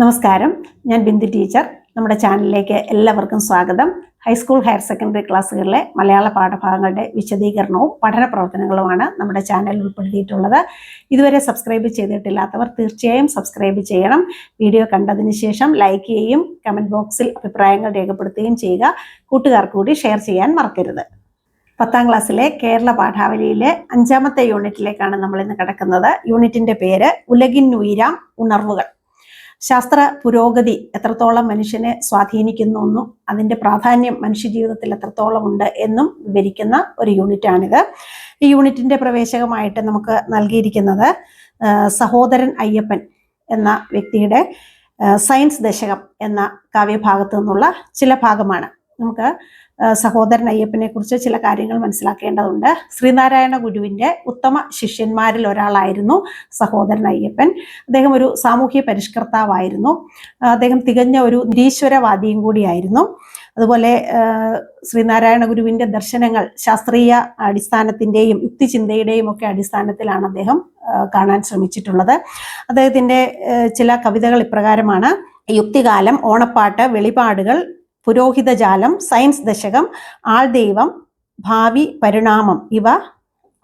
നമസ്കാരം. ഞാൻ ബിന്ദു ടീച്ചർ. നമ്മുടെ ചാനലിലേക്ക് എല്ലാവർക്കും സ്വാഗതം. ഹൈസ്കൂൾ ഹയർ സെക്കൻഡറി ക്ലാസ്സുകളിലെ മലയാള പാഠഭാഗങ്ങളുടെ വിശദീകരണവും പഠന പ്രവർത്തനങ്ങളുമാണ് നമ്മുടെ ചാനലിൽ ഉൾപ്പെടുത്തിയിട്ടുള്ളത്. ഇതുവരെ സബ്സ്ക്രൈബ് ചെയ്തിട്ടില്ലാത്തവർ തീർച്ചയായും സബ്സ്ക്രൈബ് ചെയ്യണം. വീഡിയോ കണ്ടതിന് ശേഷം ലൈക്ക് ചെയ്യുകയും കമന്റ് ബോക്സിൽ അഭിപ്രായങ്ങൾ രേഖപ്പെടുത്തുകയും ചെയ്യുക. കൂട്ടുകാർക്ക് കൂടി ഷെയർ ചെയ്യാൻ മറക്കരുത്. പത്താം ക്ലാസ്സിലെ കേരള പാഠാവലിയിലെ അഞ്ചാമത്തെ യൂണിറ്റിലേക്കാണ് നമ്മൾ ഇന്ന് കിടക്കുന്നത്. യൂണിറ്റിന്റെ പേര് ഉലകിൻ ഉയരാം ഉണർവുകൾ. ശാസ്ത്ര പുരോഗതി എത്രത്തോളം മനുഷ്യനെ സ്വാധീനിക്കുന്നു എന്നും അതിന്റെ പ്രാധാന്യം മനുഷ്യജീവിതത്തിൽ എത്രത്തോളം ഉണ്ട് എന്നും വിവരിക്കുന്ന ഒരു യൂണിറ്റാണിത്. ഈ യൂണിറ്റിന്റെ പ്രവേശകമായിട്ട് നമുക്ക് നൽകിയിരിക്കുന്നത് സഹോദരൻ അയ്യപ്പൻ എന്ന വ്യക്തിയുടെ സയൻസ് ദശകം എന്ന കാവ്യഭാഗത്തു നിന്നുള്ള ചില ഭാഗമാണ്. നമുക്ക് സഹോദരൻ അയ്യപ്പനെ കുറിച്ച് ചില കാര്യങ്ങൾ മനസ്സിലാക്കേണ്ടതുണ്ട്. ശ്രീനാരായണ ഗുരുവിന്റെ ഉത്തമ ശിഷ്യന്മാരിൽ ഒരാളായിരുന്നു സഹോദരൻ അയ്യപ്പൻ. അദ്ദേഹം ഒരു സാമൂഹ്യ പരിഷ്കർത്താവായിരുന്നു. അദ്ദേഹം തികഞ്ഞ ഒരു നിരീശ്വരവാദിയും കൂടിയായിരുന്നു. അതുപോലെ ശ്രീനാരായണ ഗുരുവിന്റെ ദർശനങ്ങൾ ശാസ്ത്രീയ അടിസ്ഥാനത്തിന്റെയും യുക്തിചിന്തയുടെയും ഒക്കെ അടിസ്ഥാനത്തിലാണ് അദ്ദേഹം കാണാൻ ശ്രമിച്ചിട്ടുള്ളത്. അദ്ദേഹത്തിന്റെ ചില കവിതകൾ ഇപ്രകാരമാണ്. യുക്തികാലം ഓണപ്പാട്ട് വെളിപാടുകൾ പുരോഹിതജാലം സയൻസ് ദശകം ആൾ ദൈവം ഭാവി പരിണാമം ഇവ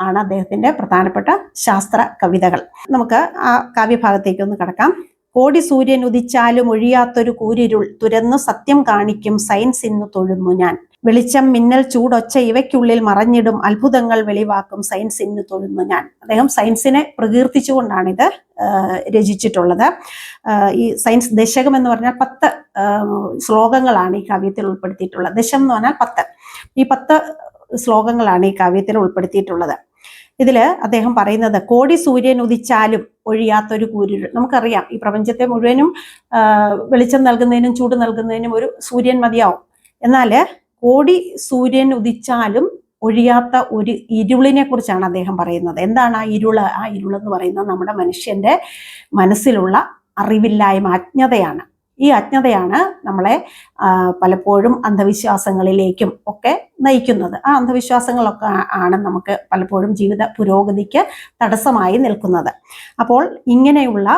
ആണ് അദ്ദേഹത്തിന്റെ പ്രധാനപ്പെട്ട ശാസ്ത്ര കവിതകൾ. നമുക്ക് ആ കാവ്യഭാഗത്തേക്ക് ഒന്ന് കടക്കാം. കോടി സൂര്യൻ ഉദിച്ചാലും ഒഴിയാത്തൊരു കൂരിരുൾ തുരന്നു സത്യം കാണിക്കും സയൻസ് ഇന്ന് തൊഴുന്നു ഞാൻ. വെളിച്ചം മിന്നൽ ചൂടൊച്ച ഇവയ്ക്കുള്ളിൽ മറഞ്ഞിടും അത്ഭുതങ്ങൾ വെളിവാക്കും സയൻസ് ഇന്ന് തൊഴുന്നു ഞാൻ. അദ്ദേഹം സയൻസിനെ പ്രകീർത്തിച്ചുകൊണ്ടാണ് ഇത് രചിച്ചിട്ടുള്ളത്. ഈ സയൻസ് ദശകം എന്ന് പറഞ്ഞാൽ പത്ത് ശ്ലോകങ്ങളാണ് ഈ കാവ്യത്തിൽ ഉൾപ്പെടുത്തിയിട്ടുള്ളത്. ദശം എന്ന് പറഞ്ഞാൽ പത്ത്. ഈ പത്ത് ശ്ലോകങ്ങളാണ് ഈ കാവ്യത്തിൽ ഉൾപ്പെടുത്തിയിട്ടുള്ളത്. ഇതിൽ അദ്ദേഹം പറയുന്നത് കോടി സൂര്യൻ ഉദിച്ചാലും ഒഴിയാത്തൊരു കൂരു. നമുക്കറിയാം ഈ പ്രപഞ്ചത്തെ മുഴുവനും വെളിച്ചം നൽകുന്നതിനും ചൂട് നൽകുന്നതിനും ഒരു സൂര്യൻ മതിയാവും. എന്നാൽ കോടി സൂര്യൻ ഉദിച്ചാലും ഒഴിയാത്ത ഒരു ഇരുളിനെ കുറിച്ചാണ് അദ്ദേഹം പറയുന്നത്. എന്താണ് ആ ഇരുൾ? ആ ഇരുളെന്ന് പറയുന്നത് നമ്മുടെ മനുഷ്യന്റെ മനസ്സിലുള്ള അറിവില്ലായ്മ അജ്ഞതയാണ്. ഈ അജ്ഞതയാണ് നമ്മളെ പലപ്പോഴും അന്ധവിശ്വാസങ്ങളിലേക്കും ഒക്കെ നയിക്കുന്നത്. ആ അന്ധവിശ്വാസങ്ങളൊക്കെ ആണ് നമുക്ക് പലപ്പോഴും ജീവിത പുരോഗതിക്ക് തടസ്സമായി നിൽക്കുന്നത്. അപ്പോൾ ഇങ്ങനെയുള്ള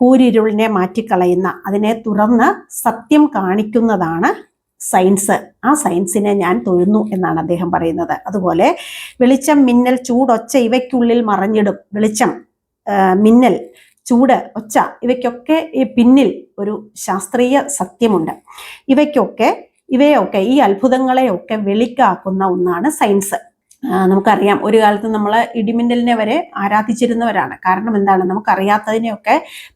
കൂരിരുളിനെ മാറ്റിക്കളയുന്ന അതിനെ തുറന്ന് സത്യം കാണിക്കുന്നതാണ് സയൻസ്. ആ സയൻസിനെ ഞാൻ തൊഴുന്നു എന്നാണ് അദ്ദേഹം പറയുന്നത്. അതുപോലെ വെളിച്ചം മിന്നൽ ചൂടൊച്ച ഇവയ്ക്കുള്ളിൽ മറഞ്ഞിടും. വെളിച്ചം മിന്നൽ ചൂട് ഒച്ച ഇവയ്ക്കൊക്കെ ഈ പിന്നിൽ ഒരു ശാസ്ത്രീയ സത്യമുണ്ട്. ഇവയ്ക്കൊക്കെ ഇവയൊക്കെ ഈ അത്ഭുതങ്ങളെയൊക്കെ വെളിക്കാക്കുന്ന ഒന്നാണ് സയൻസ്. നമുക്കറിയാം ഒരു കാലത്ത് നമ്മൾ ഇടിമിന്നലിനെ വരെ ആരാധിച്ചിരുന്നവരാണ്. കാരണം എന്താണ്? നമുക്കറിയാത്തതിനെയൊക്കെ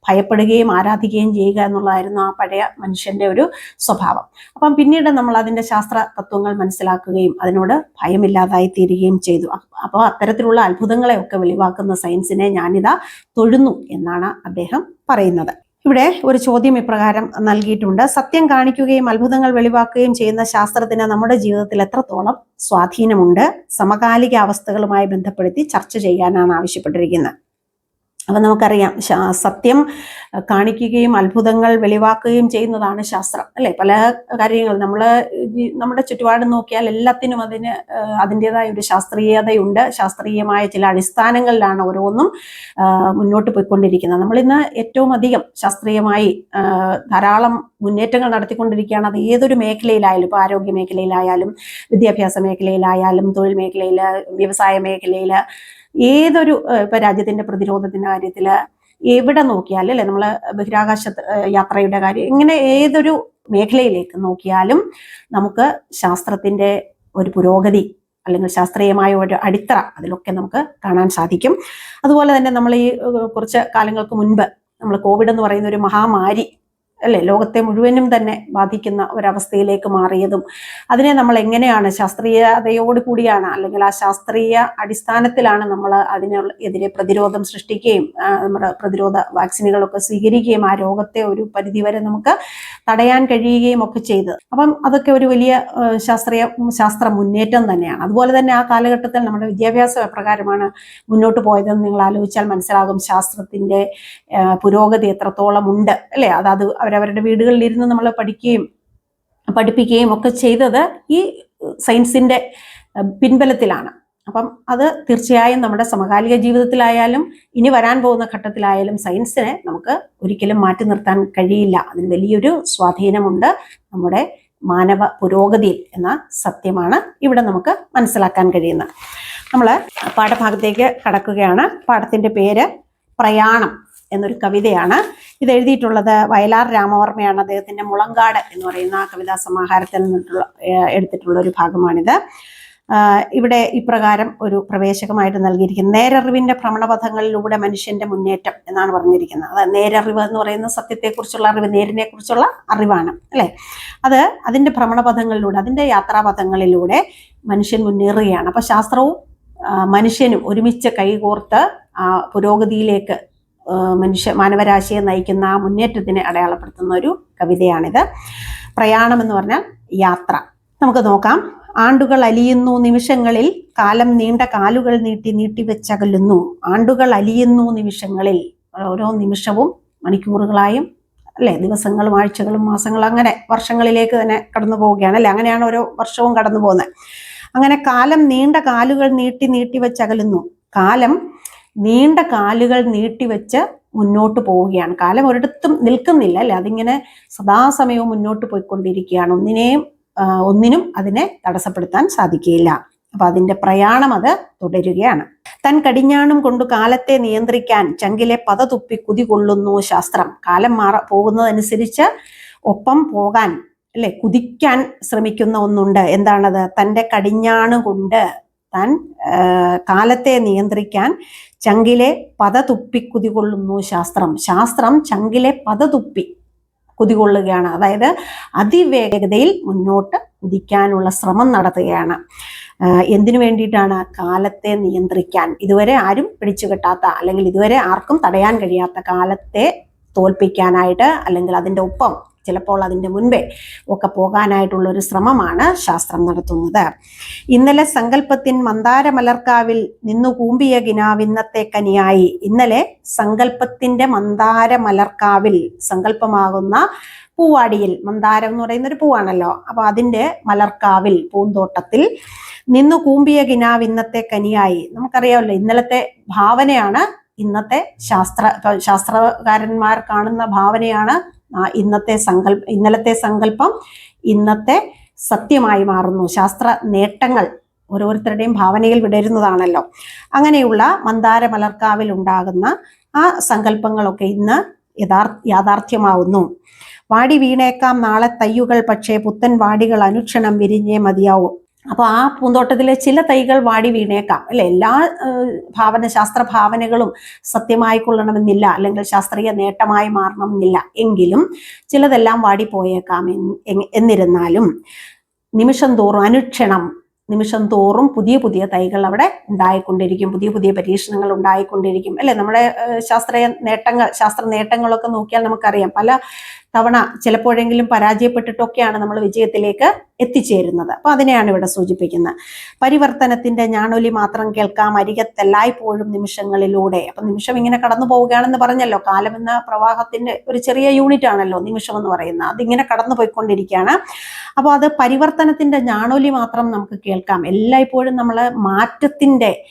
ഭയപ്പെടുകയും ആരാധിക്കുകയും ചെയ്യുക എന്നുള്ളതായിരുന്നു ആ പഴയ മനുഷ്യന്റെ ഒരു സ്വഭാവം. അപ്പം പിന്നീട് നമ്മൾ അതിന്റെ ശാസ്ത്ര തത്വങ്ങൾ മനസ്സിലാക്കുകയും അതിനോട് ഭയമില്ലാതായി തീരുകയും ചെയ്തു. അപ്പോൾ അത്തരത്തിലുള്ള അത്ഭുതങ്ങളെയൊക്കെ വെളിവാക്കുന്ന സയൻസിനെ ഞാനിതാ തൊഴുന്നു എന്നാണ് അദ്ദേഹം പറയുന്നത്. ഇവിടെ ഒരു ചോദ്യം ഇപ്രകാരം നൽകിയിട്ടുണ്ട്. സത്യം കാണിക്കുകയും അത്ഭുതങ്ങൾ വെളിവാക്കുകയും ചെയ്യുന്ന ശാസ്ത്രത്തിന് നമ്മുടെ ജീവിതത്തിൽ എത്രത്തോളം സ്വാധീനമുണ്ട്? സമകാലിക അവസ്ഥകളുമായി ബന്ധപ്പെടുത്തി ചർച്ച ചെയ്യാനാണ് ആവശ്യപ്പെട്ടിരിക്കുന്നത്. അപ്പൊ നമുക്കറിയാം സത്യം കാണിക്കുകയും അത്ഭുതങ്ങൾ വെളിവാക്കുകയും ചെയ്യുന്നതാണ് ശാസ്ത്രം അല്ലെ? പല കാര്യങ്ങളും നമ്മൾ നമ്മുടെ ചുറ്റുപാട് നോക്കിയാൽ എല്ലാത്തിനും അതിന് അതിന്റെതായ ഒരു ശാസ്ത്രീയതയുണ്ട്. ശാസ്ത്രീയമായ ചില അടിസ്ഥാനങ്ങളിലാണ് ഓരോന്നും മുന്നോട്ട് പോയിക്കൊണ്ടിരിക്കുന്നത്. നമ്മളിന്ന് ഏറ്റവും അധികം ശാസ്ത്രീയമായി ധാരാളം മുന്നേറ്റങ്ങൾ നടത്തിക്കൊണ്ടിരിക്കുകയാണ്. അത് ഏതൊരു മേഖലയിലായാലും ഇപ്പോൾ ആരോഗ്യ മേഖലയിലായാലും വിദ്യാഭ്യാസ മേഖലയിലായാലും തൊഴിൽ മേഖലയിൽ വ്യവസായ മേഖലയിൽ ഏതൊരു ഇപ്പം രാജ്യത്തിന്റെ പ്രതിരോധത്തിന്റെ കാര്യത്തിൽ എവിടെ നോക്കിയാലും അല്ലെ നമ്മൾ ബഹിരാകാശ യാത്രയുടെ കാര്യം ഇങ്ങനെ ഏതൊരു മേഖലയിലേക്ക് നോക്കിയാലും നമുക്ക് ശാസ്ത്രത്തിന്റെ ഒരു പുരോഗതി അല്ലെങ്കിൽ ശാസ്ത്രീയമായ ഒരു അടിത്തറ അതിലൊക്കെ നമുക്ക് കാണാൻ സാധിക്കും. അതുപോലെ തന്നെ നമ്മൾ ഈ കുറച്ച് കാലങ്ങൾക്ക് മുൻപ് നമ്മൾ കോവിഡ് എന്ന് പറയുന്ന ഒരു മഹാമാരി അല്ലെ? ലോകത്തെ മുഴുവനും തന്നെ ബാധിക്കുന്ന ഒരവസ്ഥയിലേക്ക് മാറിയതും അതിനെ നമ്മൾ എങ്ങനെയാണ് ശാസ്ത്രീയതയോട് കൂടിയാണ് അല്ലെങ്കിൽ ആ ശാസ്ത്രീയ അടിസ്ഥാനത്തിലാണ് നമ്മൾ അതിനെതിരെ പ്രതിരോധം സൃഷ്ടിക്കുകയും നമ്മുടെ പ്രതിരോധ വാക്സിനുകളൊക്കെ സ്വീകരിക്കുകയും ആ രോഗത്തെ ഒരു പരിധിവരെ നമുക്ക് തടയാൻ കഴിയുകയും ഒക്കെ ചെയ്ത് അപ്പം അതൊക്കെ ഒരു വലിയ ശാസ്ത്രീയ ശാസ്ത്ര മുന്നേറ്റം തന്നെയാണ്. അതുപോലെ തന്നെ ആ കാലഘട്ടത്തിൽ നമ്മുടെ വിദ്യാഭ്യാസം പ്രകാരമാണ് മുന്നോട്ട് പോയതെന്ന് നിങ്ങൾ ആലോചിച്ചാൽ മനസ്സിലാകും. ശാസ്ത്രത്തിന്റെ പുരോഗതി എത്രത്തോളം ഉണ്ട് അല്ലെ? അതാത് അവരവരുടെ വീടുകളിൽ ഇരുന്ന് നമ്മൾ പഠിക്കുകയും പഠിപ്പിക്കുകയും ഒക്കെ ചെയ്തത് ഈ സയൻസിന്റെ പിൻബലത്തിലാണ്. അപ്പം അത് തീർച്ചയായും നമ്മുടെ സമകാലിക ജീവിതത്തിലായാലും ഇനി വരാൻ പോകുന്ന ഘട്ടത്തിലായാലും സയൻസിനെ നമുക്ക് ഒരിക്കലും മാറ്റി നിർത്താൻ കഴിയില്ല. അതിന് വലിയൊരു സ്വാധീനമുണ്ട്. നമ്മുടെ മാനവ പുരോഗതിയിൽ എന്ന സത്യമാണ് ഇവിടെ നമുക്ക് മനസ്സിലാക്കാൻ കഴിയുന്നത്. നമ്മൾ പാഠഭാഗത്തേക്ക് കടക്കുകയാണ്. പാഠത്തിന്റെ പേര് പ്രയാണം. എന്നൊരു കവിതയാണ് ഇത് എഴുതിയിട്ടുള്ളത് വയലാർ രാമവർമ്മയാണ്. അദ്ദേഹത്തിന്റെ മുളങ്കാട് എന്ന് പറയുന്ന കവിതാ സമാഹാരത്തിൽ നിന്നിട്ടുള്ള എടുത്തിട്ടുള്ള ഒരു ഭാഗമാണിത്. ഇവിടെ ഇപ്രകാരം ഒരു പ്രവേശകമായിട്ട് നൽകിയിരിക്കുന്നത് നേരറിവിന്റെ ഭ്രമണപഥങ്ങളിലൂടെ മനുഷ്യന്റെ മുന്നേറ്റം എന്നാണ് പറഞ്ഞിരിക്കുന്നത്. അത് നേരറിവ് എന്ന് പറയുന്ന സത്യത്തെക്കുറിച്ചുള്ള അറിവ് നേരിനെ കുറിച്ചുള്ള അറിവാണ് അല്ലേ? അത് അതിന്റെ ഭ്രമണപഥങ്ങളിലൂടെ അതിന്റെ യാത്രാപഥങ്ങളിലൂടെ മനുഷ്യൻ മുന്നേറുകയാണ്. അപ്പൊ ശാസ്ത്രവും മനുഷ്യനും ഒരുമിച്ച് കൈകോർത്ത് പുരോഗതിയിലേക്ക് മനുഷ്യ മാനവരാശിയെ നയിക്കുന്ന ആ മുന്നേറ്റത്തിനെ അടയാളപ്പെടുത്തുന്ന ഒരു കവിതയാണിത്. പ്രയാണം എന്ന് പറഞ്ഞാൽ യാത്ര. നമുക്ക് നോക്കാം. ആണ്ടുകൾ അലിയുന്നു നിമിഷങ്ങളിൽ കാലം നീണ്ട കാലുകൾ നീട്ടി നീട്ടി വെച്ചകലുന്നു. ആണ്ടുകൾ അലിയുന്നു നിമിഷങ്ങളിൽ ഓരോ നിമിഷവും മണിക്കൂറുകളായും അല്ലെ? ദിവസങ്ങളും ആഴ്ചകളും മാസങ്ങളും അങ്ങനെ വർഷങ്ങളിലേക്ക് തന്നെ കടന്നു പോവുകയാണ് അല്ലെ? അങ്ങനെയാണ് ഓരോ വർഷവും കടന്നു പോകുന്നത്. അങ്ങനെ കാലം നീണ്ട കാലുകൾ നീട്ടി നീട്ടി വെച്ചകലുന്നു. കാലം നീണ്ട കാലുകൾ നീട്ടിവെച്ച് മുന്നോട്ട് പോവുകയാണ്. കാലം ഒരിടത്തും നിൽക്കുന്നില്ല അല്ലെ? അതിങ്ങനെ സദാസമയവും മുന്നോട്ട് പോയിക്കൊണ്ടിരിക്കുകയാണ്. ഒന്നിനെയും ഒന്നിനും അതിനെ തടസ്സപ്പെടുത്താൻ സാധിക്കുകയില്ല. അപ്പൊ അതിന്റെ പ്രയാണം അത് തുടരുകയാണ്. തൻ കടിഞ്ഞാണും കൊണ്ട് കാലത്തെ നിയന്ത്രിക്കാൻ ചങ്കിലെ പത തുപ്പി കുതികൊള്ളുന്നു ശാസ്ത്രം. കാലം മാറ പോകുന്നതനുസരിച്ച് ഒപ്പം പോകാൻ അല്ലെ? കുതിക്കാൻ ശ്രമിക്കുന്ന ഒന്നുണ്ട്. എന്താണത്? തന്റെ കടിഞ്ഞാണ് കൊണ്ട് താൻ കാലത്തെ നിയന്ത്രിക്കാൻ ചങ്കിലെ പത തുപ്പി കുതികൊള്ളുന്നു ശാസ്ത്രം. ശാസ്ത്രം ചങ്കിലെ പത തുപ്പി കുതികൊള്ളുകയാണ്. അതായത് അതിവേഗതയിൽ മുന്നോട്ട് കുതിക്കാനുള്ള ശ്രമം നടത്തുകയാണ്. എന്തിനു വേണ്ടിയിട്ടാണ് കാലത്തെ നിയന്ത്രിക്കാൻ? ഇതുവരെ ആരും പിടിച്ചു കെട്ടാത്ത അല്ലെങ്കിൽ ഇതുവരെ ആർക്കും തടയാൻ കഴിയാത്ത കാലത്തെ തോൽപ്പിക്കാനായിട്ട് അല്ലെങ്കിൽ അതിന്റെ ഒപ്പം ചിലപ്പോൾ അതിന്റെ മുൻപേ ഒക്കെ പോകാനായിട്ടുള്ള ഒരു ശ്രമമാണ് ശാസ്ത്രം നടത്തുന്നത്. ഇന്നലെ സങ്കല്പത്തിൻ മന്ദാരമലർക്കാവിൽ നിന്നു കൂമ്പിയ ഗിനാവിന്നത്തെ കനിയായി. ഇന്നലെ സങ്കല്പത്തിന്റെ മന്ദാരമലർക്കാവിൽ സങ്കല്പമാകുന്ന പൂവാടിയിൽ മന്ദാരം എന്ന് പറയുന്ന ഒരു പൂവാണല്ലോ അപ്പൊ അതിന്റെ മലർക്കാവിൽ പൂന്തോട്ടത്തിൽ നിന്നു കൂമ്പിയ കിനാവ് ഇന്നത്തെ കനിയായി. നമുക്കറിയാമല്ലോ ഇന്നലത്തെ ഭാവനയാണ് ഇന്നത്തെ ശാസ്ത്ര ശാസ്ത്രകാരന്മാർ കാണുന്ന ഭാവനയാണ് ഇന്നത്തെ സങ്കല്പ ഇന്നലത്തെ സങ്കല്പം ഇന്നത്തെ സത്യമായി മാറുന്നു. ശാസ്ത്ര നേട്ടങ്ങൾ ഓരോരുത്തരുടെയും ഭാവനയിൽ വിടരുന്നതാണല്ലോ. അങ്ങനെയുള്ള മന്ദാര മലർക്കാവിൽ ഉണ്ടാകുന്ന ആ സങ്കല്പങ്ങളൊക്കെ ഇന്ന് യഥാർ യാഥാർത്ഥ്യമാവുന്നു. വാടി വീണേക്കാം നാളെ തയ്യുകൾ പക്ഷേ പുത്തൻ വാടികൾ അനുക്ഷണം വിരിഞ്ഞേ മതിയാവും. അപ്പോൾ ആ പൂന്തോട്ടത്തിലെ ചില തൈകൾ വാടി വീണേക്കാം. അല്ലെ? എല്ലാ ഭാവന ശാസ്ത്ര ഭാവനകളും സത്യമായി കൊള്ളണമെന്നില്ല അല്ലെങ്കിൽ ശാസ്ത്രീയ നേട്ടമായി മാറണമെന്നില്ല. എങ്കിലും ചിലതെല്ലാം വാടിപ്പോയേക്കാം പോയേക്കാം എന്നിരുന്നാലും നിമിഷം തോറും അനുക്ഷണം നിമിഷം തോറും പുതിയ പുതിയ തൈകൾ അവിടെ ഉണ്ടായിക്കൊണ്ടിരിക്കും. പുതിയ പുതിയ പരീക്ഷണങ്ങൾ ഉണ്ടായിക്കൊണ്ടിരിക്കും. അല്ലെ? നമ്മുടെ ശാസ്ത്രീയ നേട്ടങ്ങൾ ശാസ്ത്ര നേട്ടങ്ങളൊക്കെ നോക്കിയാൽ നമുക്കറിയാം. പല തവണ ചിലപ്പോഴെങ്കിലും പരാജയപ്പെട്ടിട്ടൊക്കെയാണ് നമ്മൾ വിജയത്തിലേക്ക് എത്തിച്ചേരുന്നത്. അപ്പൊ അതിനെയാണ് ഇവിടെ സൂചിപ്പിക്കുന്നത്. പരിവർത്തനത്തിന്റെ ഞാണൊലി മാത്രം കേൾക്കാം. അരികത്തെല്ലായ്പ്പോഴും നിമിഷങ്ങളിലൂടെ. അപ്പൊ നിമിഷം ഇങ്ങനെ കടന്നു പോവുകയാണെന്ന് പറഞ്ഞല്ലോ. കാലം എന്ന പ്രവാഹത്തിന്റെ ഒരു ചെറിയ യൂണിറ്റ് ആണല്ലോ നിമിഷം എന്ന് പറയുന്നത്. അതിങ്ങനെ കടന്നു പോയിക്കൊണ്ടിരിക്കുകയാണ് അപ്പോൾ അത് പരിവർത്തനത്തിന്റെ ഞാണൊലി മാത്രം നമുക്ക് കേൾക്കാം. എല്ലായ്പ്പോഴും നമ്മൾ മാറ്റത്തിന്റെ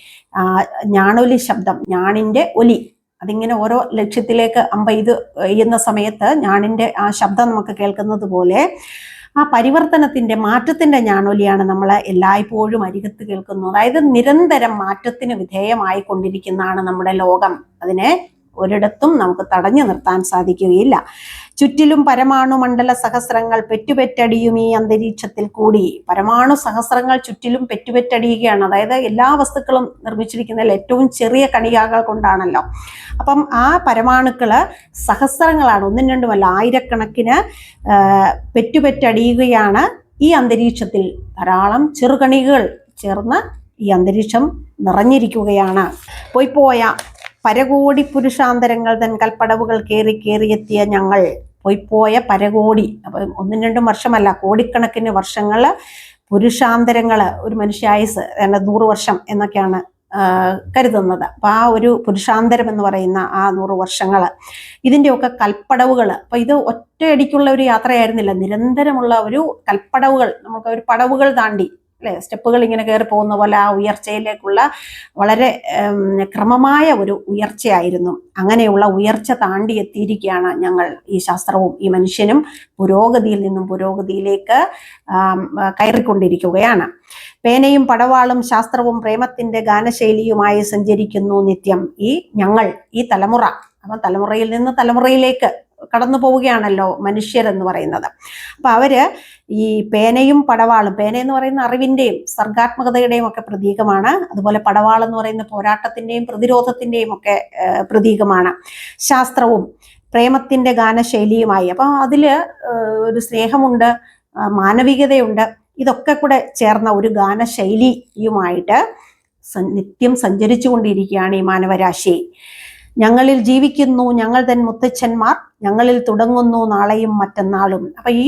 ഞാണൊലി ശബ്ദം ഞാണിന്റെ ഒലി അതിങ്ങനെ ഓരോ ലക്ഷ്യത്തിലേക്ക് അമ്പ ഇത് ചെയ്യുന്ന സമയത്ത് ഞാണിന്റെ ആ ശബ്ദം നമുക്ക് കേൾക്കുന്നത് പോലെ ആ പരിവർത്തനത്തിന്റെ മാറ്റത്തിന്റെ ഞാണൊലിയാണ് നമ്മൾ എല്ലായ്പ്പോഴും അരികത്ത് കേൾക്കുന്നത്. അതായത് നിരന്തരം മാറ്റത്തിന് വിധേയമായി കൊണ്ടിരിക്കുന്നതാണ് നമ്മുടെ ലോകം. അതിനെ ഒരിടത്തും നമുക്ക് തടഞ്ഞു നിർത്താൻ സാധിക്കുകയില്ല. ചുറ്റിലും പരമാണു മണ്ഡല സഹസ്രങ്ങൾ പെറ്റുപെറ്റടിയും ഈ അന്തരീക്ഷത്തിൽ കൂടി. പരമാണു സഹസ്രങ്ങൾ ചുറ്റിലും പെറ്റുപെറ്റടിയുകയാണ്. അതായത് എല്ലാ വസ്തുക്കളും നിർമ്മിച്ചിരിക്കുന്നതിൽ ഏറ്റവും ചെറിയ കണികകൾ കൊണ്ടാണല്ലോ. അപ്പം ആ പരമാണുക്കൾ സഹസ്രങ്ങളാണ് ഒന്നും രണ്ടുമല്ല ആയിരക്കണക്കിന് പെറ്റുപെറ്റടിയുകയാണ് ഈ അന്തരീക്ഷത്തിൽ. ധാരാളം ചെറുകണികൾ ചേർന്ന് ഈ അന്തരീക്ഷം നിറഞ്ഞിരിക്കുകയാണ്. പോയിപ്പോയ പരകോടി പുരുഷാന്തരങ്ങൾ തൻ കൽപ്പടവുകൾ കയറി കയറിയെത്തിയ ഞങ്ങൾ. പോയിപ്പോയ പരകോടി. അപ്പം ഒന്നും രണ്ടും വർഷമല്ല കോടിക്കണക്കിന് വർഷങ്ങൾ പുരുഷാന്തരങ്ങൾ ഒരു മനുഷ്യായുസ് നൂറ് വർഷം എന്നൊക്കെയാണ് കരുതുന്നത്. അപ്പം ആ ഒരു പുരുഷാന്തരം എന്ന് പറയുന്ന ആ നൂറ് വർഷങ്ങൾ. ഇതിന്റെയൊക്കെ കൽപ്പടവുകൾ. അപ്പം ഇത് ഒറ്റയടിക്കുള്ള ഒരു യാത്രയായിരുന്നില്ല. നിരന്തരമുള്ള ഒരു കൽപ്പടവുകൾ. നമുക്ക് ഒരു പടവുകൾ താണ്ടി അല്ലെ? സ്റ്റെപ്പുകൾ ഇങ്ങനെ കയറി പോകുന്ന പോലെ ആ ഉയർച്ചയിലേക്കുള്ള വളരെ ക്രമമായ ഒരു ഉയർച്ചയായിരുന്നു. അങ്ങനെയുള്ള ഉയർച്ച താണ്ടി എത്തിയിരിക്കുകയാണ് ഞങ്ങൾ ഈ ശാസ്ത്രവും ഈ മനുഷ്യനും പുരോഗതിയിൽ നിന്നും പുരോഗതിയിലേക്ക് കയറിക്കൊണ്ടിരിക്കുകയാണ്. പേനയും പടവാളും ശാസ്ത്രവും പ്രേമത്തിന്റെ ഗാനശൈലിയുമായി സഞ്ചരിക്കുന്നു നിത്യം ഈ ഞങ്ങൾ ഈ തലമുറ. അപ്പം തലമുറയിൽ നിന്ന് തലമുറയിലേക്ക് കടന്നു പോവുകയാണല്ലോ മനുഷ്യരെന്ന് പറയുന്നത്. അപ്പൊ അവർ ഈ പേനയും പടവാളും പേന എന്ന് പറയുന്ന അറിവിന്റെയും സർഗാത്മകതയുടെയും ഒക്കെ പ്രതീകമാണ്. അതുപോലെ പടവാൾ എന്ന് പറയുന്ന പോരാട്ടത്തിന്റെയും പ്രതിരോധത്തിന്റെയും ഒക്കെ പ്രതീകമാണ്. ശാസ്ത്രവും പ്രേമത്തിന്റെ ഗാനശൈലിയുമായി. അപ്പം അതിൽ ഒരു സ്നേഹമുണ്ട് മാനവികതയുണ്ട്. ഇതൊക്കെ കൂടെ ചേർന്ന ഒരു ഗാനശൈലിയുമായിട്ട് നിത്യം നിത്യം സഞ്ചരിച്ചുകൊണ്ടിരിക്കുകയാണ് ഈ മാനവരാശി. ഞങ്ങളിൽ ജീവിക്കുന്നു ഞങ്ങൾ തൻ മുത്തച്ഛന്മാർ ഞങ്ങളിൽ തുടങ്ങുന്നു നാളെയും മറ്റന്നാളും. അപ്പൊ ഈ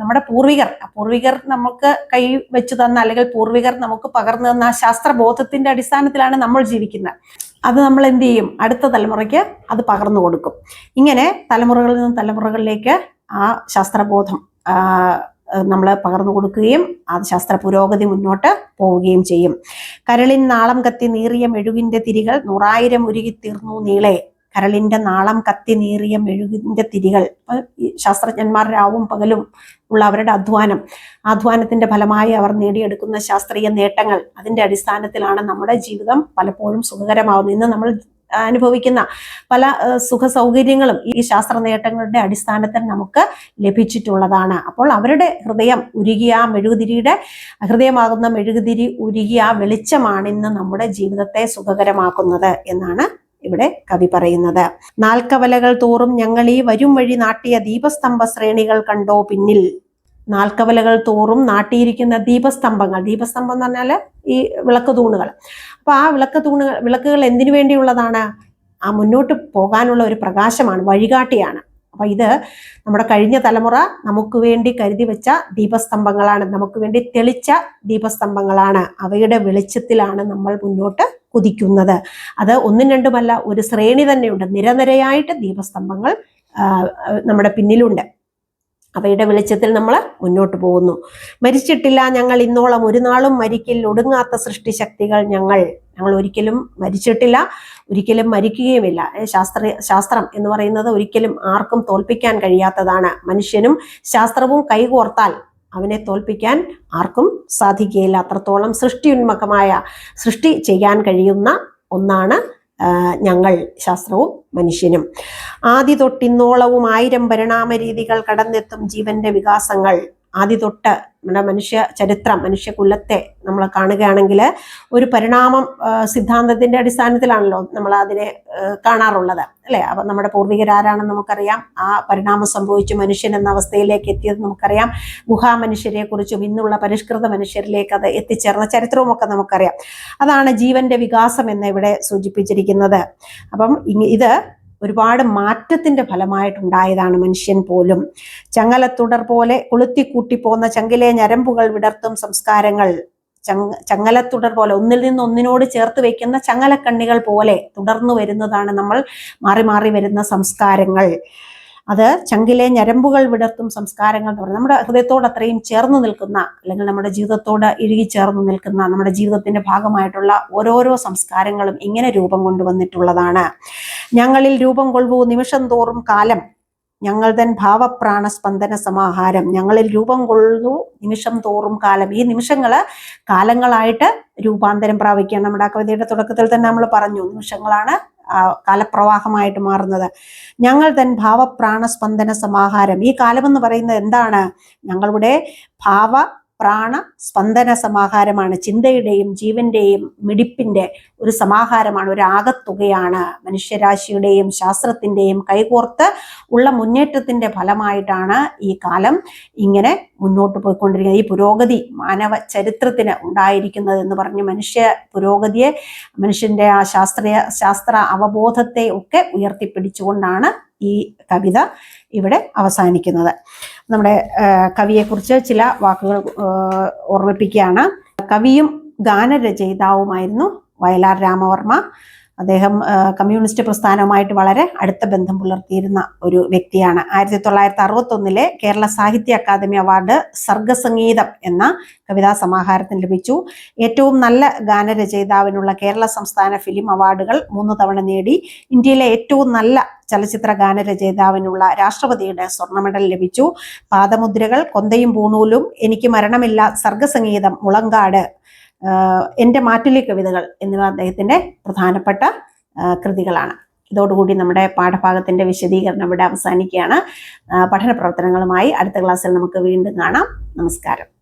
നമ്മുടെ പൂർവികർ പൂർവികർ നമുക്ക് കൈ വെച്ചു തന്ന അല്ലെങ്കിൽ പൂർവികർ നമുക്ക് പകർന്നു തന്ന ആ ശാസ്ത്രബോധത്തിന്റെ അടിസ്ഥാനത്തിലാണ് നമ്മൾ ജീവിക്കുന്നത്. അത് നമ്മൾ എന്ത് ചെയ്യും? അടുത്ത തലമുറയ്ക്ക് അത് പകർന്നു കൊടുക്കും. ഇങ്ങനെ തലമുറകളിൽ നിന്ന് തലമുറകളിലേക്ക് ആ ശാസ്ത്രബോധം നമ്മൾ പകർന്നു കൊടുക്കുകയും ആ ശാസ്ത്ര പുരോഗതി മുന്നോട്ട് പോവുകയും ചെയ്യും. കരളിൻ നാളം കത്തി നീറിയ മെഴുകിന്റെ തിരികൾ നൂറായിരം ഉരുകി തീർന്നു നീളെ. കരളിന്റെ നാളം കത്തി നീറിയ മെഴുകിന്റെ തിരികൾ. ശാസ്ത്രജ്ഞന്മാർ രാവും പകലും ഉള്ള അവരുടെ അധ്വാനം. അധ്വാനത്തിന്റെ ഫലമായി അവർ നേടിയെടുക്കുന്ന ശാസ്ത്രീയ നേട്ടങ്ങൾ. അതിന്റെ അടിസ്ഥാനത്തിലാണ് നമ്മുടെ ജീവിതം പലപ്പോഴും സുഖകരമാവുന്നത്. ഇന്ന് നമ്മൾ അനുഭവിക്കുന്ന പല സുഖ സൗകര്യങ്ങളും ഈ ശാസ്ത്ര നേട്ടങ്ങളുടെ അടിസ്ഥാനത്തിൽ നമുക്ക് ലഭിച്ചിട്ടുള്ളതാണ്. അപ്പോൾ അവരുടെ ഹൃദയം ഉരുകിയ ആ മെഴുകുതിരിയുടെ ഹൃദയമാകുന്ന മെഴുകുതിരി ഉരുകിയ ആ വെളിച്ചമാണ് ഇന്ന് നമ്മുടെ ജീവിതത്തെ സുഖകരമാക്കുന്നത് എന്നാണ് ഇവിടെ കവി പറയുന്നത്. നാൽക്കവലകൾ തോറും ഞങ്ങൾ ഈ വരും വഴി നാട്ടിയ ദീപസ്തംഭ ശ്രേണികൾ കണ്ടോ പിന്നിൽ? നാൽക്കവലകൾ തോറും നാട്ടിയിരിക്കുന്ന ദീപസ്തംഭങ്ങൾ ദീപസ്തംഭം എന്ന് പറഞ്ഞാൽ ഈ വിളക്ക് തൂണുകൾ. അപ്പൊ ആ വിളക്ക് തൂണുകൾ വിളക്കുകൾ എന്തിനു വേണ്ടിയുള്ളതാണ്? ആ മുന്നോട്ട് പോകാനുള്ള ഒരു പ്രകാശമാണ് വഴികാട്ടിയാണ്. അപ്പൊ ഇത് നമ്മുടെ കഴിഞ്ഞ തലമുറ നമുക്ക് വേണ്ടി കരുതി വെച്ച ദീപസ്തംഭങ്ങളാണ്. നമുക്ക് വേണ്ടി തെളിച്ച ദീപസ്തംഭങ്ങളാണ്. അവയുടെ വെളിച്ചത്തിലാണ് നമ്മൾ മുന്നോട്ട് കുതിക്കുന്നത്. അത് ഒന്നും രണ്ടുമല്ല ഒരു ശ്രേണി തന്നെയുണ്ട്. നിരനിരയായിട്ട് ദീപസ്തംഭങ്ങൾ നമ്മുടെ പിന്നിലുണ്ട്. അവയുടെ വെളിച്ചത്തിൽ നമ്മൾ മുന്നോട്ട് പോകുന്നു. മരിച്ചിട്ടില്ല ഞങ്ങൾ ഇന്നോളം ഒരു നാളും മരിക്കിൽ ഒടുങ്ങാത്ത സൃഷ്ടി ശക്തികൾ ഞങ്ങൾ. ഞങ്ങൾ ഒരിക്കലും മരിച്ചിട്ടില്ല ഒരിക്കലും മരിക്കുകയുമില്ല. ശാസ്ത്ര ശാസ്ത്രം എന്ന് പറയുന്നത് ഒരിക്കലും ആർക്കും തോൽപ്പിക്കാൻ കഴിയാത്തതാണ്. മനുഷ്യനും ശാസ്ത്രവും കൈകോർത്താൽ അവനെ തോൽപ്പിക്കാൻ ആർക്കും സാധിക്കുകയില്ല. അത്രത്തോളം സൃഷ്ടിയുന്മുഖമായ സൃഷ്ടി ചെയ്യാൻ കഴിയുന്ന ഒന്നാണ് ഞങ്ങൾ ശാസ്ത്രവും മനുഷ്യനും. ആദ്യ തൊട്ടിന്നോളവും ആയിരം പരിണാമ രീതികൾ കടന്നെത്തും ജീവന്റെ വികാസങ്ങൾ. ആദ്യ തൊട്ട് നമ്മുടെ മനുഷ്യ ചരിത്രം മനുഷ്യകുലത്തെ നമ്മൾ കാണുകയാണെങ്കിൽ ഒരു പരിണാമം സിദ്ധാന്തത്തിന്റെ അടിസ്ഥാനത്തിലാണല്ലോ നമ്മൾ അതിനെ കാണാറുള്ളത് അല്ലേ? അപ്പം നമ്മുടെ പൂർവികരാരാണെന്ന് നമുക്കറിയാം. ആ പരിണാമം സംഭവിച്ചു മനുഷ്യൻ എന്ന അവസ്ഥയിലേക്ക് എത്തിയത് നമുക്കറിയാം. ഗുഹാ മനുഷ്യരെ കുറിച്ചും ഇന്നുള്ള പരിഷ്കൃത മനുഷ്യരിലേക്ക് അത് എത്തിച്ചേർന്ന ചരിത്രവും ഒക്കെ നമുക്കറിയാം. അതാണ് ജീവന്റെ വികാസം എന്ന് ഇവിടെ സൂചിപ്പിച്ചിരിക്കുന്നത്. അപ്പം ഇത് ഒരുപാട് മാറ്റത്തിന്റെ ഫലമായിട്ടുണ്ടായതാണ് മനുഷ്യൻ പോലും. ചങ്ങലത്തുടർ പോലെ കൊളുത്തിക്കൂട്ടിപ്പോന്ന ചങ്കിലെ ഞരമ്പുകൾ വിടർത്തും സംസ്കാരങ്ങൾ. ചങ്ങ ചങ്ങലത്തുടർ പോലെ ഒന്നിൽ നിന്ന് ഒന്നിനോട് ചേർത്ത് വെക്കുന്ന ചങ്ങലക്കണ്ണികൾ പോലെ തുടർന്നു വരുന്നതാണ് നമ്മൾ മാറി മാറി വരുന്ന സംസ്കാരങ്ങൾ. അത് ചങ്കിലെ ഞരമ്പുകൾ വിടർത്തും സംസ്കാരങ്ങൾ എന്ന് പറയുന്നത് നമ്മുടെ ഹൃദയത്തോട് അത്രയും ചേർന്ന് നിൽക്കുന്ന അല്ലെങ്കിൽ നമ്മുടെ ജീവിതത്തോട് ഇഴുകി ചേർന്ന് നിൽക്കുന്ന നമ്മുടെ ജീവിതത്തിന്റെ ഭാഗമായിട്ടുള്ള ഓരോരോ സംസ്കാരങ്ങളും ഇങ്ങനെ രൂപം കൊണ്ടുവന്നിട്ടുള്ളതാണ്. ഞങ്ങളിൽ രൂപം കൊള്ളൂ നിമിഷം തോറും കാലം. ഞങ്ങൾ തൻ ഭാവപ്രാണ സ്പന്ദന സമാഹാരം. ഞങ്ങളിൽ രൂപം കൊള്ളുന്നു നിമിഷം തോറും കാലം. ഈ നിമിഷങ്ങൾ കാലങ്ങളായിട്ട് രൂപാന്തരം പ്രാപിക്കുക നമ്മുടെ ആ കവിതയുടെ തുടക്കത്തിൽ തന്നെ നമ്മൾ പറഞ്ഞു നിമിഷങ്ങളാണ് കാലപ്രവാഹമായിട്ട് മാറുന്നത്. ഞങ്ങൾ തൻ ഭാവപ്രാണസ്പന്ദന സമാഹാരം. ഈ കാലമെന്ന് പറയുന്നത് എന്താണ്? ഞങ്ങളുടെ ഭാവ പ്രാണ സ്പന്ദന സമാഹാരമാണ്. ചിന്തയുടെയും ജീവന്റെയും മിടിപ്പിന്റെ ഒരു സമാഹാരമാണ്. ഒരു ആകത്തുകയാണ് മനുഷ്യരാശിയുടെയും ശാസ്ത്രത്തിന്റെയും കൈകോർത്ത് ഉള്ള മുന്നേറ്റത്തിന്റെ ഫലമായിട്ടാണ് ഈ കാലം ഇങ്ങനെ മുന്നോട്ട് പോയിക്കൊണ്ടിരിക്കുന്നത്. ഈ പുരോഗതി മാനവ ചരിത്രത്തിന് ഉണ്ടായിരിക്കുന്നത് എന്ന് പറഞ്ഞ് മനുഷ്യ പുരോഗതിയെ മനുഷ്യന്റെ ആ ശാസ്ത്രീയ ശാസ്ത്ര അവബോധത്തെ ഒക്കെ ഉയർത്തിപ്പിടിച്ചുകൊണ്ടാണ് ഈ കവിത ഇവിടെ അവസാനിക്കുന്നത്. നമ്മുടെ കവിയെക്കുറിച്ച് ചില വാക്കുകൾ ഓർമ്മിപ്പിക്കുകയാണ്. കവിയും ഗാനരചയിതാവുമായിരുന്നു വയലാർ രാമവർമ്മ. അദ്ദേഹം കമ്മ്യൂണിസ്റ്റ് പ്രസ്ഥാനവുമായിട്ട് വളരെ അടുത്ത ബന്ധം പുലർത്തിയിരുന്ന ഒരു വ്യക്തിയാണ്. ആയിരത്തി തൊള്ളായിരത്തി അറുപത്തി ഒന്നിലെ കേരള സാഹിത്യ അക്കാദമി അവാർഡ് സർഗസംഗീതം എന്ന കവിതാ സമാഹാരത്തിന് ലഭിച്ചു. ഏറ്റവും നല്ല ഗാനരചയിതാവിനുള്ള കേരള സംസ്ഥാന ഫിലിം അവാർഡുകൾ മൂന്ന് തവണ നേടി. ഇന്ത്യയിലെ ഏറ്റവും നല്ല ചലച്ചിത്ര ഗാനരചയിതാവിനുള്ള രാഷ്ട്രപതിയുടെ സ്വർണ മെഡൽ ലഭിച്ചു. പാദമുദ്രകൾ കൊന്തയും പൂണൂലും എനിക്ക് മരണമില്ല സർഗസംഗീതം മുളങ്കാട് എന്റെ മാറ്റുലി കവിതകൾ എന്നിവ അദ്ദേഹത്തിന്റെ പ്രധാനപ്പെട്ട കൃതികളാണ്. ഇതോടുകൂടി നമ്മുടെ പാഠഭാഗത്തിന്റെ വിശദീകരണം ഇവിടെ അവസാനിക്കുകയാണ്. പഠന പ്രവർത്തനങ്ങളുമായി അടുത്ത ക്ലാസ്സിൽ നമുക്ക് വീണ്ടും കാണാം. നമസ്കാരം.